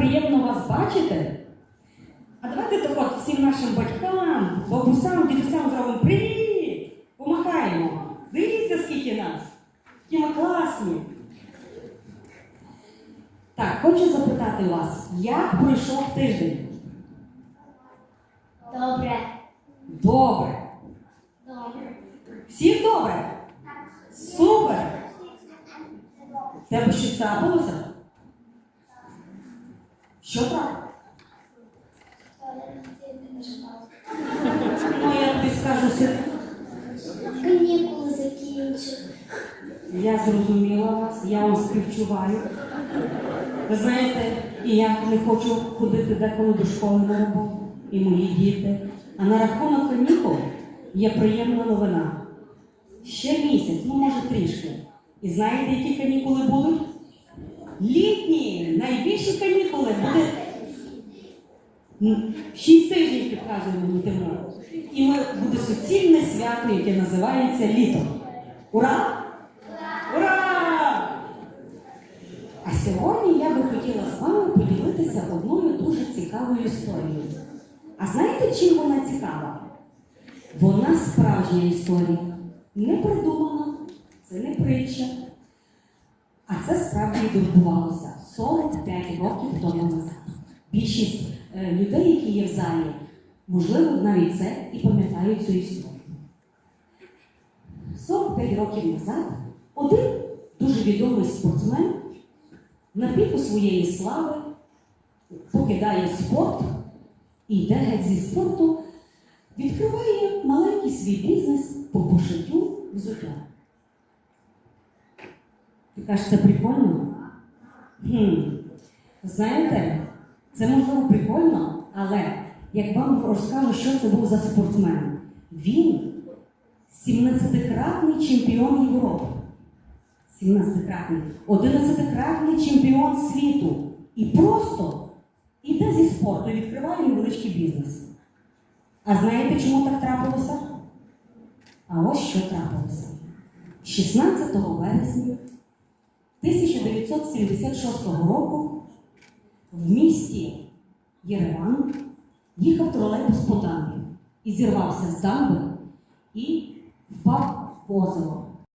приємно вас бачити. А давайте так от всім нашим батькам, бабусям, дідусям зробимо привіт! Помахаємо. Дивіться, скільки нас. Які ми класні. Так, хочу запитати вас, як пройшов тиждень? Добре. Добре. Добре. Всім добре? Супер! Тебе щось трапилося? Що трапилося? Ну, я тобі скажу, си- Канікули закінчив. я зрозуміла вас, я вам співчуваю. Ви знаєте, і я не хочу ходити деколи до школи на роботу, і мої діти. А на рахунок канікул є приємна новина. Ще місяць, ну може трішки. І знаєте, які канікули будуть? Літні, найбільші канікули буде шість тижнів підказує мені Тимур. І ми буде суцільне свято, яке називається літо. Ура! Ура! А сьогодні я би хотіла з вами поділитися одною дуже цікавою історією. А знаєте, чим вона цікава? Вона справжня історія. Не придумана, це не притча. А це справді відбувалося 45 років тому назад. Більшість е, людей, які є в залі, можливо, навіть це і пам'ятають цю історію. 45 років назад один дуже відомий спортсмен на піку своєї слави покидає спорт і йде геть зі спорту, відкриває маленький свій бізнес по пошиттю взуття. Це прикольно? Хм. Знаєте, це можливо прикольно, але як вам розкажу, що це був за спортсмен, він 17-кратний чемпіон Європи. 17-кратний, 11-кратний чемпіон світу. І просто іде зі спорту і відкриває невеличкий бізнес. А знаєте, чому так трапилося? А ось що трапилося. 16 вересня 1976 року в місті Єреван їхав тролейбус по дамбі і зірвався з дамби і впав в озеро.